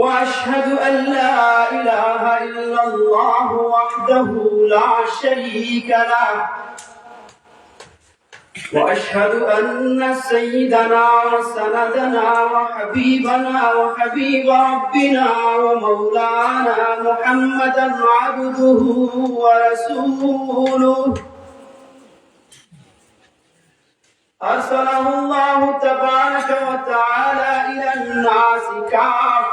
وأشهد أن لا إله إلا الله وحده لا شريك له. وأشهد أن سيدنا وسندنا وحبيبنا وحبيب ربنا ومولانا محمدا عبده ورسوله. أرسله الله تبارك وتعالى إلى الناس كافة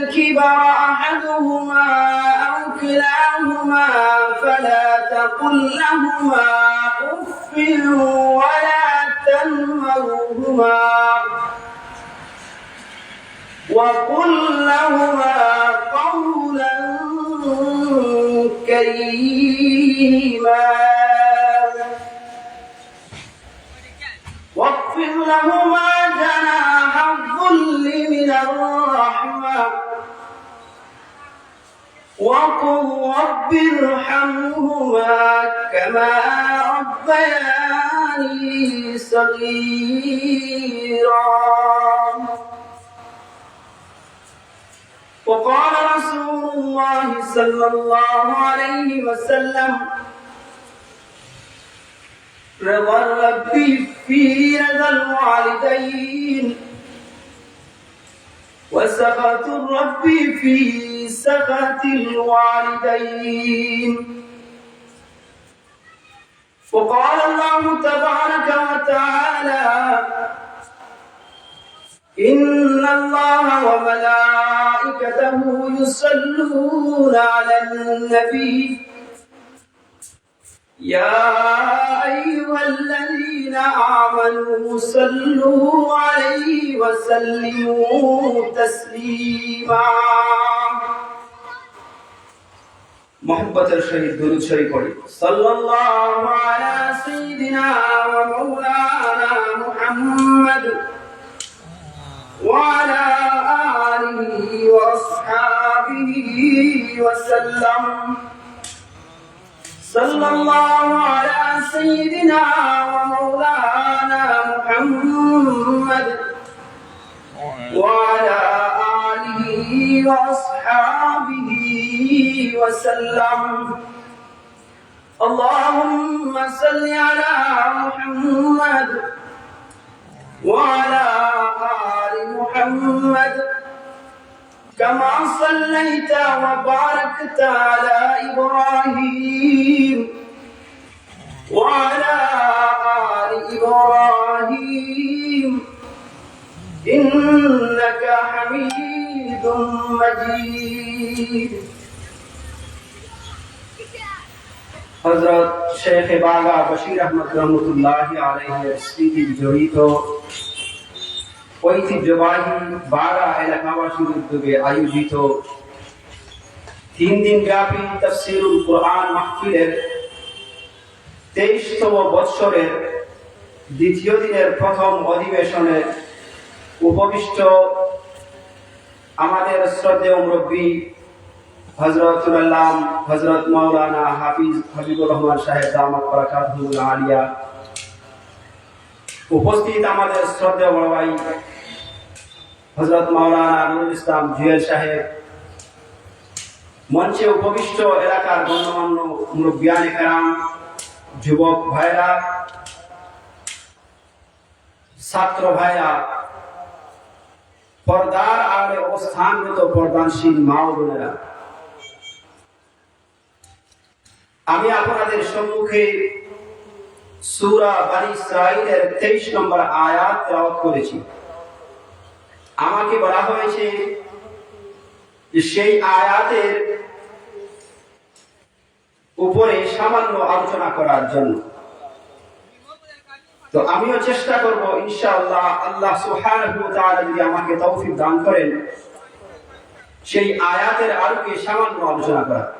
الكبر أحدهما أو كلاهما فلا تقل لهما أف ولا تنهرهما. وقل لهما قولا كريما. واغفر لهما جناح الذل من الرحمة. وقل رب ارحمهما كما ربياني صغيرا. وقال رسول الله صلى الله عليه وسلم رضا الرب في رضا الوالدين. وسخط الرب في سخط الوالدين. وقال الله تبارك وتعالى إن الله وملائكته يصلون على النبي. يا أيها الذين آمنوا صلوا عليه وسلموا تسليما. محبة الشهيد دون الشريك صلى الله على سيدنا ومولانا محمد وعلى آله وأصحابه وسلم. صلى الله على سيدنا ومولانا محمد وعلى آله وأصحابه وسلم. اللهم صل على محمد وعلى آل محمد. كما صليت وباركت على إبراهيم وعلى آل إبراهيم. إنك حميد مجيد. حضرت شیخ باغا بشیر احمد رحمت اللہ علیہ جڑی تو ঐতিহ্যবাহী বাগা এলাকাবাসীর উদ্যোগে আয়োজিত তিন দিন ব্যাপী তফসিরুল কোরআন মাহফিলের তেইশতম বৎসরের দ্বিতীয় দিনের প্রথম অধিবেশনে উপবিষ্ট আমাদের শ্রদ্ধেয় মুরব্বী হজরতুল্লাহ হজরত মৌলানা হাফিজ হাবিবুর রহমান সাহেব আলিয়া উপস্থিত আমাদের শ্রদ্ধেয় বড় ভাই হজরত মাওলানা নুরুল ইসলাম জুয়েল সাহেব, মঞ্চে উপবিষ্ট এলাকার গণ্যমান্য মুরব্বিয়ান কারাম যুবক ভাইরা, ছাত্র ভাইরা, পর্দার আড়ে অবস্থানগত পর্দানশীল মা বোনেরা, আমি আপনাদের সম্মুখে সুরা বানি ইসরাইলের তেইশ নম্বর আয়াত তেলাওয়াত করেছি। আমাকে বলা হয়েছে যে সেই আয়াতের উপরে সামান্য আলোচনা করার জন্য। তো আমিও চেষ্টা করব, ইনশাআল্লাহ আল্লাহ সুবহানাহু ওয়া তাআলা যদি আমাকে তৌফিক দান করেন, সেই আয়াতের আলোকে সামান্য আলোচনা করা।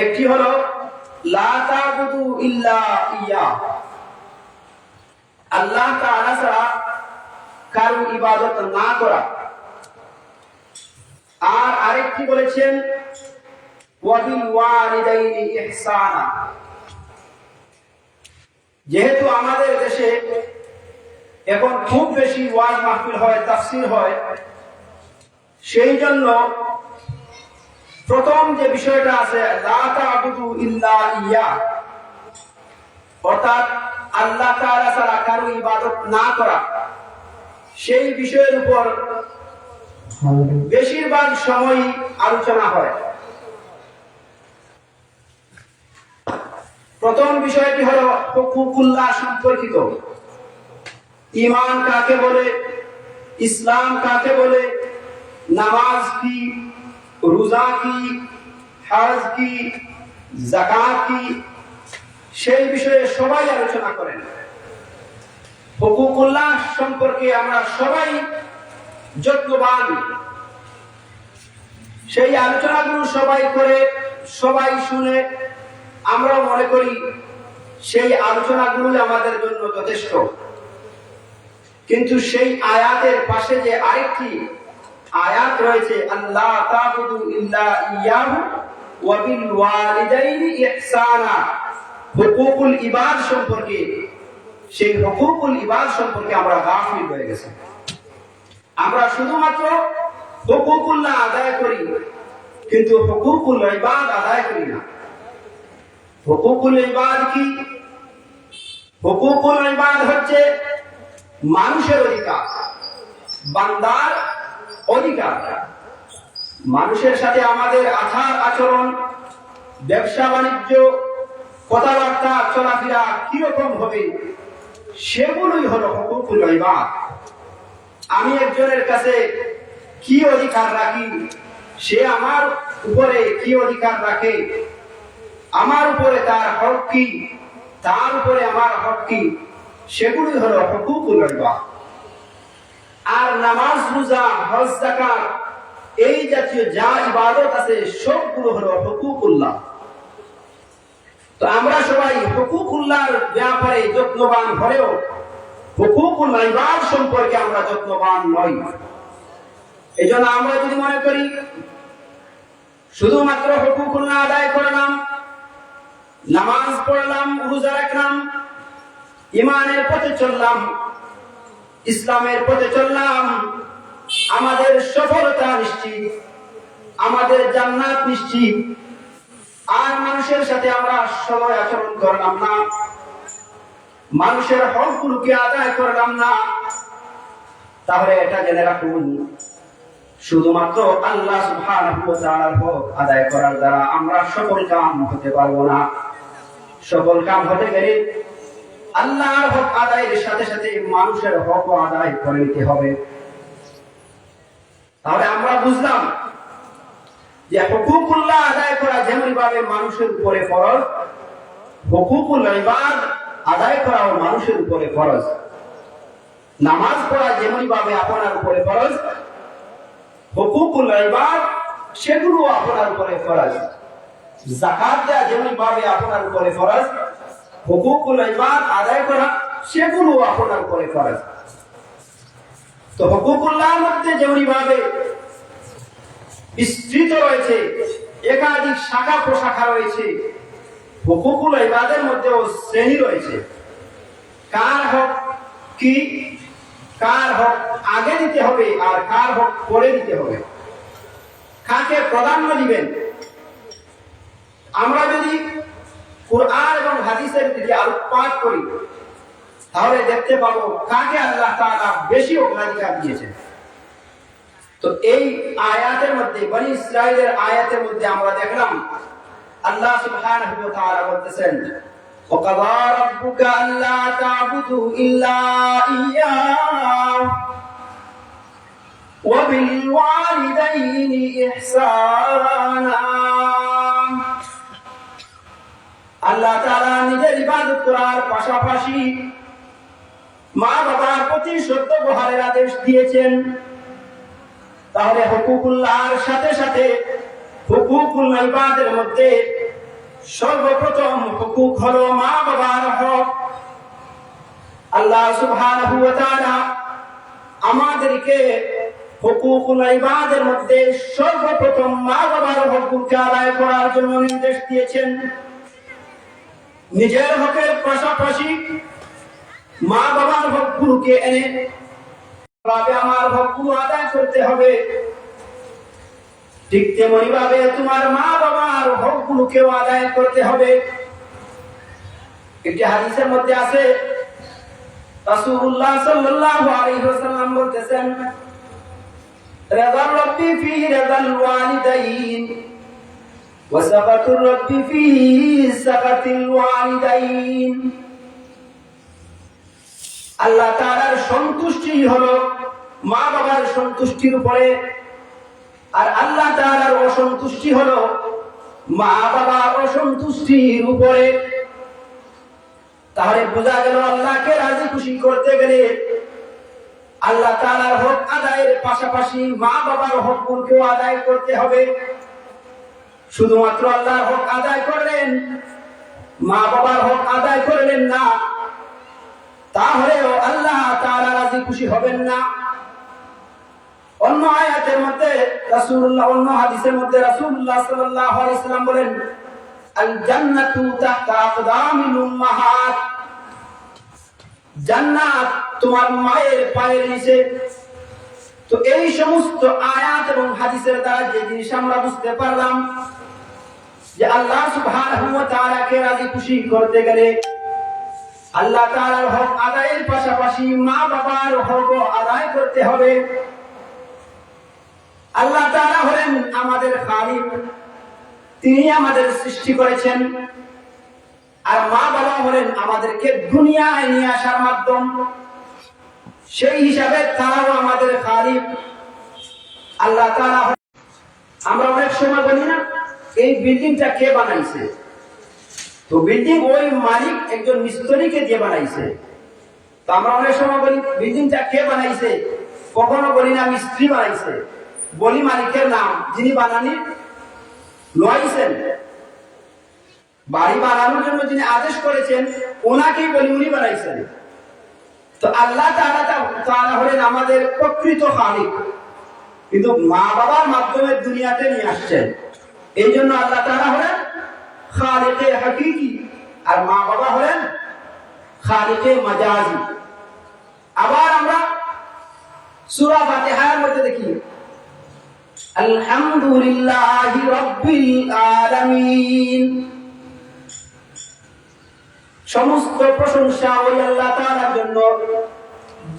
একটি হলো আল্লাহ তাআলা ছাড়া ইবাদত না করা। আর আরেকটি বলেছেন যেহেতু আমাদের দেশে এখন খুব বেশি ওয়াজ মাহফিল হয়, তাফসির হয়, সেই জন্য প্রথম যে বিষয়টা আছে অর্থাৎ আল্লাহ ছাড়া কারও ইবাদত না করা। সেই বিষয়ের উপর বেশিরভাগ সময় আলোচনা হয়। প্রথম বিষয়টি হলো হুকুকুল্লাহ সম্পর্কিত। ইমান কাকে বলে? ইসলাম কাকে বলে? নামাজ কি রোজা কি, হজ কি জাকাত কি, সেই বিষয়ে সবাই আলোচনা করেন। হুকুকুল্লাহ সম্পর্কে আমরা সবাই যত্নবান। সেই আলোচনাগুলো সবাই করে, সবাই শুনে আমরা মনে করি সেই আলোচনাগুলো আমাদের জন্য যথেষ্ট। কিন্তু সেই আয়াতের পাশে যে আরেকটি আয়াত রয়েছে, আল্লাহ তাবুদু ইল্লা ইয়াহু ওয়া বিল ওয়ালিদাইনি ইহসানা। হুকুকুল ইবাদ সম্পর্কে, সেই হুকুকুল ইবাদ সম্পর্কে আমরা গাফিল হয়ে গেছি। আমরা শুধুমাত্র হুকুকুল্লাহ আদায় করি, কিন্তু হুকুকুল ইবাদ আদায় করি না। হুকুকুল ইবাদ কি? হুকুকুল ইবাদ হচ্ছে মানুষের অধিকার। বান্দার অধিকার মানুষের সাথে আমাদের আচার আচরণ, ব্যবসা বাণিজ্য, কথাবার্তা, চলাফেরা কীরকম হবে, সেগুলোই হলো হুকুকুল ইবাদ। আমি একজনের কাছে কি অধিকার রাখি, সে আমার উপরে কি অধিকার রাখে, আমার উপরে তার হক কি, তার উপরে আমার হক কি সেগুলি হলো হুকুকুল ইবাদ। আর নামাজ রোজা, হজ, যাকাত, এই জাতীয় যা ইবাদত আছে, সবগুলো হলো হুকুকুল্লাহ। তো আমরা সবাই হুকুকুল্লাহর ব্যাপারে যত্নবান হলেও হুকুকুল ইবাদ সম্পর্কে আমরা যত্নবান নই। এই জন্য আমরা যদি মনে করি, শুধুমাত্র হুকুকুল্লাহ আদায় করলাম, নামাজ পড়লাম, রোজা রাখলাম ইমানের পথে চললাম ইসলামের পথে চললাম। আমাদের সফলতা নিশ্চিত। আমাদের জান্নাত নিশ্চিত। আর মানুষের সাথে আমরা সময় আচরণ করলাম না। মানুষের হকগুলোকে আদায় করলাম না। তাহলে এটা জেনে রাখুন, শুধুমাত্র আল্লাহ সুবহানাহু হক আদায় করার দ্বারা আমরা সকল কাম হতে পারব না। সকল কাম হতে গেলে আল্লাহর হক আদায়ের সাথে সাথে মানুষের হক আদায় করে নিতে হবে। তাহলে আমরা বুঝলাম যে হুকুকুল্লাহ আদায় করা যেমন ভাবে মানুষের উপরে ফরজ, হুকুকুল ইবাদ আদায় করাও মানুষের উপরে ফরজ। নামাজ পড়া যেমন ভাবে আপনার উপরে ফরজ, হুকুকুল ইবাদ সেগুলো আপনার উপরে ফরজ। জাকাত দেওয়া যেমন ভাবে আপনার উপরে ফরজ হুকুকুল ইবাদ, আদায় করা, সেগুলো আপনার উপরে ফরজ। তো হুকুকুল্লাহর মধ্যে যেমন বিস্তৃত রয়েছে, একাধিক শাখা প্রশাখা রয়েছে হুকুকুল ইবাদের মধ্যেও শ্রেণি রয়েছে। কার হক কি, কার হক আগে দিতে হবে আর কার হক পরে দিতে হবে? কাকে প্রাধান্য দিবেন? আমরা যদি কোরআন এবং হাদিসের দিকে আলোকপাত করি তাহলে দেখতে পাবো কাকে আল্লাহ তাআলা বেশি অগ্রাধিকার দিয়েছেন তো এই আয়াতের মধ্যে বনি ইসরায়েলের আয়াতের মধ্যে আমরা দেখলাম আল্লাহ সুবহানাহু ওয়া তাআলা বলতেছেন وقضى ربك ألا تعبدوا إلا إياه وبالوالدين إحسانا আল্লাহ তাআলা নিজের ইবাদত করার পাশাপাশি মা বাবার প্রতি সত্য বহারের আদেশ দিয়েছেন। তাহলে হুকুকুল্লাহর সাথে সাথে হুকুকুল ইবাদের মধ্যে সর্বপ্রথম হুকুক হলো মা বাবার হক। আল্লাহ সুবহানাহু আমাদেরকে হুকুকুল ইবাদের মধ্যে সর্বপ্রথম মা বাবার হককে আদায় করার জন্য নির্দেশ দিয়েছেন। নিজের হকের পাশাপাশি মা বাবার হকগুলোকে এনে ভাবে আমার হকগুলো আদায় করতে হবে। ঠিক তেমনি ভাবে তোমার মা বাবার হকগুলোকেও আদায় করতে হবে। একটি হাদিসের মধ্যে আছে, রাসূলুল্লাহ সাল্লাল্লাহু আলাইহি ওয়াসাল্লাম বলতেছেন রাদার রব্বি ফি রাদাল ওয়ালিদাইন। وسخط الرب في سخط الوالدين আল্লাহ তাআলার সন্তুষ্টি হলো মা বাবার সন্তুষ্টির উপরে আর আল্লাহ তাআলার অসন্তুষ্টি হলো মা বাবার অসন্তুষ্টির উপরে তাহলে বোঝা গেল আল্লাহকে রাজি খুশি করতে গেলে আল্লাহ তাআলার হক আদায়ের পাশাপাশি মা বাবার হকগুলোকেও আদায় করতে হবে শুধুমাত্র আল্লাহর হক আদায় করলেন, মা বাবার হক আদায় করলেন না, তাহলেও আল্লাহ তাআলা রাজি খুশি হবেন না। অন্য আয়াতের মধ্যে রাসূলুল্লাহ, অন্য হাদিসের মধ্যে রাসূলুল্লাহ সাল্লাল্লাহু আলাইহি সাল্লাম বলেন আল জান্নাতু তাহতা আকদামিল উম্মাহাত। জান্নাত তোমার মায়ের পায়ের নিচে। তো এই সমস্ত আয়াত এবং হাদিসের দ্বারা যে জিনিস আমরা বুঝতে পারলাম যে আল্লাহ সুবহানাহু ওয়া তাআলাকে রাজি খুশি করতে গেলে আল্লাহ তাআলার হক আদায়ের পাশাপাশি মা বাবার হক আদায় করতে হবে। আল্লাহ তাআলা হলেন আমাদের খালিক, তিনি আমাদের সৃষ্টি করেছেন। আর মা বাবা হলেন আমাদেরকে দুনিয়ায় নিয়ে আসার মাধ্যম। সেই হিসাবে তারাও আমাদের খালিক। আল্লাহ তাআলা আমরা অনেক সময় বলি না এই বিল্ডিংটা কে বানাইছে? তো বিল্ডিং ওই মালিক একজন মিস্ত্রিকে দিয়ে বানাইছে। তো আমরা অনেক সময় বলি, বিল্ডিংটা কে বানাইছে? কখনো বলি না, মিস্ত্রি বানাইছে। বলি মালিকের নাম, যিনি বানানি, লইছেন। বাড়ি বানানোর জন্য যিনি আদেশ করেছেন, ওনাকেই বলি উনি বানাইছেন। তো আল্লাহ তাআলা তাআলা হলেন আমাদের প্রকৃত খালিক। কিন্তু মা বাবার মাধ্যমে দুনিয়াতে নিয়ে আসছেন। এই জন্য আল্লাহ তাআলা হলেন খালিকে হাকিকি আর মা বাবা হলেন খালিকে মাজাজি। আবার আমরা সূরা ফাতিহার মধ্যে দেখি, আলহামদুলিল্লাহি রাব্বিল আলামিন। সমস্ত প্রশংসা ওই আল্লাহ তাআলার জন্য,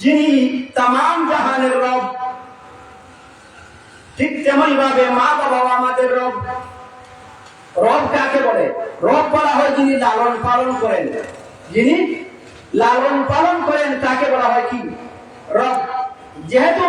যিনি তামাম জাহানের রব ঠিক তেমনি ভাবে মা বাবা আমাদের রব। রব কাকে বলে? রব বলা হয় যিনি লালন পালন করেন। যিনি লালন পালন করেন তাকে বলা হয় কি? রব। যেহেতু